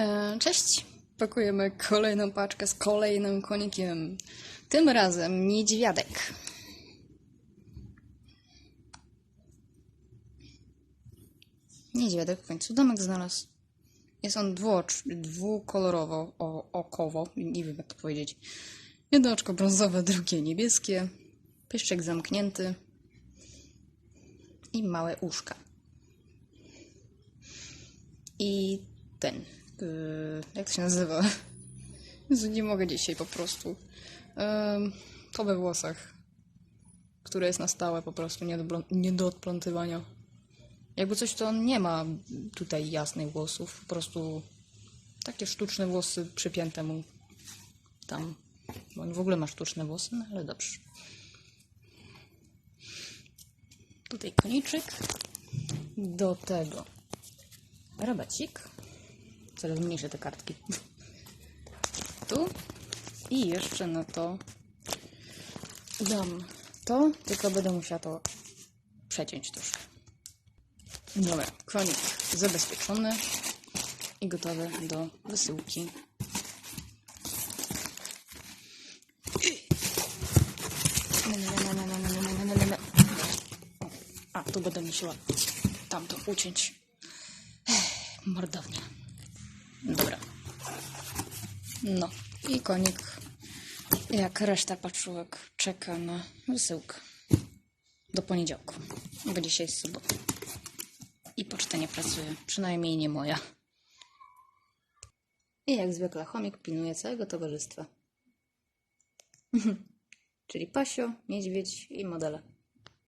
E, Cześć! Pakujemy kolejną paczkę z kolejnym konikiem. Tym razem niedźwiadek. Niedźwiadek w końcu domek znalazł. Jest on dwuocz, dwukolorowo, o, okowo, nie wiem jak to powiedzieć. Jedno oczko brązowe, drugie niebieskie. Pyszczek zamknięty. I małe uszka. I ten. Yy, jak to się nazywa? Nie mogę dzisiaj po prostu. Ym, to we włosach. Które jest na stałe po prostu, nie do, nie do odplątywania. Jakby coś, to on nie ma tutaj jasnych włosów. Po prostu takie sztuczne włosy przypięte mu tam. Bo on w ogóle ma sztuczne włosy, no ale dobrze. Tutaj koniczyk. Do tego rabacik. Coraz mniejsze te kartki. Tu. I jeszcze na to dam to, tylko będę musiała to przeciąć troszkę. Dobra, konik zabezpieczony i gotowy do wysyłki. A, tu będę musiała tamto uciąć. Ech, mordownia. Dobra. No i konik, jak reszta paczówek, czeka na wysyłkę. Do poniedziałku, bo dzisiaj jest sobota. I poczta nie pracuje, przynajmniej nie moja. I jak zwykle chomik pilnuje całego towarzystwa. Czyli Pasio, Niedźwiedź i modele.